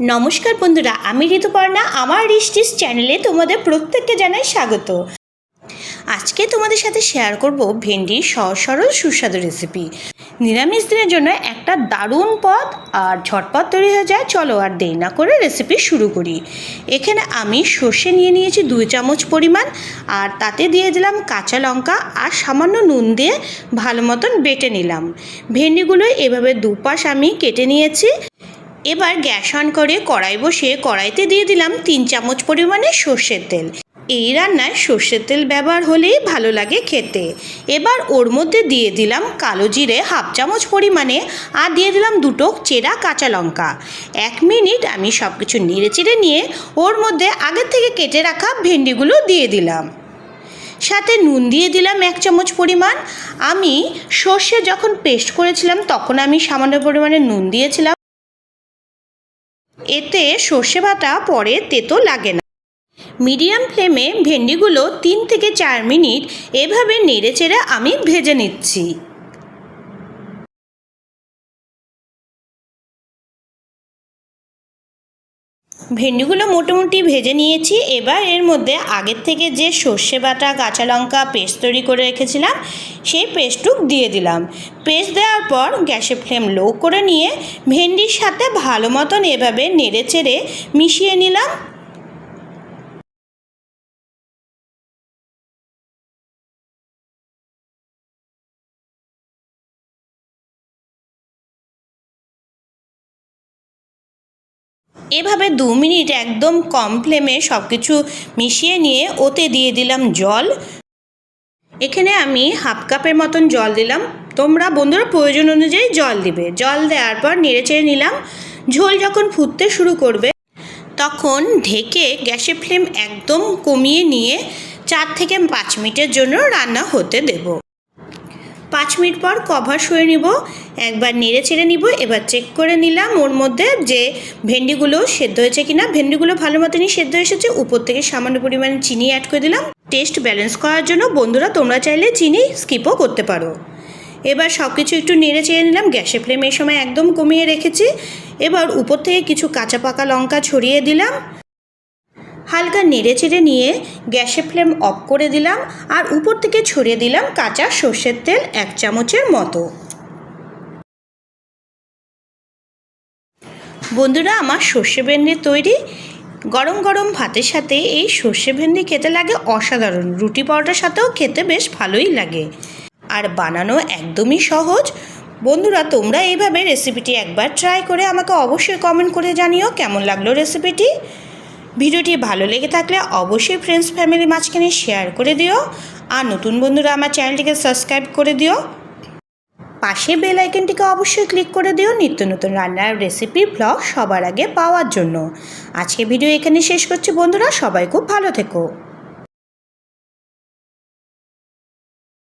নমস্কার বন্ধুরা, আমি ঋতুপর্ণা, আমার রিস্টিস চ্যানেলে তোমাদের প্রত্যেককে জানাই স্বাগত। আজকে তোমাদের সাথে শেয়ার করব ভেন্ডির সহজ সরল সুস্বাদু রেসিপি নিরামিষ দিনের জন্য একটা দারুণ পদ আর ঝটপট তৈরি হয়ে যায়, চলো আর দেরি না করে রেসিপি শুরু করি। এখানে আমি সর্ষে নিয়ে নিয়েছি দুই চামচ পরিমাণ, আর তাতে দিয়ে দিলাম কাঁচা লঙ্কা আর সামান্য নুন দিয়ে ভালো মতন বেটে নিলাম। ভেন্ডিগুলো এভাবে দুপাশ আমি কেটে নিয়েছি। এবার গ্যাস অন করে কড়াই বসিয়ে কড়াইতে দিয়ে দিলাম তিন চামচ পরিমাণে সর্ষের তেল। এই রান্নায় সর্ষের তেল ব্যবহার হলেই ভালো লাগে খেতে। এবার ওর মধ্যে দিয়ে দিলাম কালো জিরে হাফ চামচ পরিমাণে আর দিয়ে দিলাম দুটো চেরা কাঁচা লঙ্কা। এক মিনিট আমি সব কিছু নেড়ে চেড়ে নিয়ে ওর মধ্যে আগের থেকে কেটে রাখা ভেন্ডিগুলো দিয়ে দিলাম। সাথে নুন দিয়ে দিলাম এক চামচ পরিমাণ। আমি সর্ষে যখন পেস্ট করেছিলাম তখন আমি সামান্য পরিমাণে নুন দিয়েছিলাম। এতে সর্ষে বাটা পরে তেতো লাগে না। মিডিয়াম ফ্লেমে ভেন্ডিগুলো তিন থেকে চার মিনিট এভাবে নেড়ে চেড়ে আমি ভেজে নিচ্ছি। ভেন্ডিগুলো মোটামুটি ভেজে নিয়েছি। এবার এর মধ্যে আগের থেকে যে সর্ষে বাটা, কাঁচা লঙ্কা পেস্ট তৈরি করে রেখেছিলাম, সেই পেস্টটুক দিয়ে দিলাম। পেস্ট দেওয়ার পর গ্যাসের ফ্লেম লো করে নিয়ে ভেন্ডির সাথে ভালো মতন এভাবে নেড়ে চেড়ে মিশিয়ে নিলাম। এভাবে দু মিনিট একদম কম ফ্লেমে সব কিছু মিশিয়ে নিয়ে ওতে দিয়ে দিলাম জল। এখানে আমি হাফ কাপের মতন জল দিলাম। তোমরা বন্ধুরা প্রয়োজন অনুযায়ী জল দিবে। জল দেওয়ার পর নেড়ে চেড়ে নিলাম। ঝোল যখন ফুটতে শুরু করবে, তখন ঢেকে গ্যাসের ফ্লেম একদম কমিয়ে নিয়ে চার থেকে পাঁচ মিনিটের জন্য রান্না হতে দেবো। পাঁচ মিনিট পর কভার সয়ে নিব। একবার নেড়ে চেড়ে নিব। এবার চেক করে নিলাম ওর মধ্যে যে ভেন্ডিগুলো সেদ্ধ হয়েছে কিনা। ভেন্ডিগুলো ভালো মতনই সেদ্ধ এসেছে। উপর থেকে সামান্য পরিমাণে চিনি অ্যাড করে দিলাম। টেস্ট ব্যালেন্স করার জন্য বন্ধুরা তোমরা চাইলে চিনি স্কিপও করতে পারো। এবার সব কিছু একটু নেড়ে চেড়ে নিলাম। গ্যাসের ফ্লেম এই সময় একদম কমিয়ে রেখেছি। এবার উপর থেকে কিছু কাঁচা পাকা লঙ্কা ছড়িয়ে দিলাম। হালকা নেড়ে চেড়ে নিয়ে গ্যাসে ফ্লেম অফ করে দিলাম আর উপর থেকে ছড়িয়ে দিলাম কাঁচা সর্ষের তেল এক চামচের মতো। বন্ধুরা, আমার সর্ষে ভেন্ডি তৈরি। গরম গরম ভাতের সাথে এই সর্ষে ভেন্ডি খেতে লাগে অসাধারণ। রুটি পরোটার সাথেও খেতে বেশ ভালোই লাগে। আর বানানো একদমই সহজ। বন্ধুরা, তোমরা এইভাবে রেসিপিটি একবার ট্রাই করে আমাকে অবশ্যই কমেন্ট করে জানিও কেমন লাগল রেসিপিটি। ভিডিওটি ভালো লেগে থাকলে অবশ্যই ফ্রেন্ডস ফ্যামিলি মাঝখানে শেয়ার করে দিও। আর নতুন বন্ধুরা আমার চ্যানেলটিকে সাবস্ক্রাইব করে দিও। পাশে বেল আইকনটিকে অবশ্যই ক্লিক করে দিও নিত্য নতুন রান্নার রেসিপি ব্লগ সবার আগে পাওয়ার জন্য। আজকে ভিডিও এখানে শেষ করছি বন্ধুরা, সবাই খুব ভালো থেকো।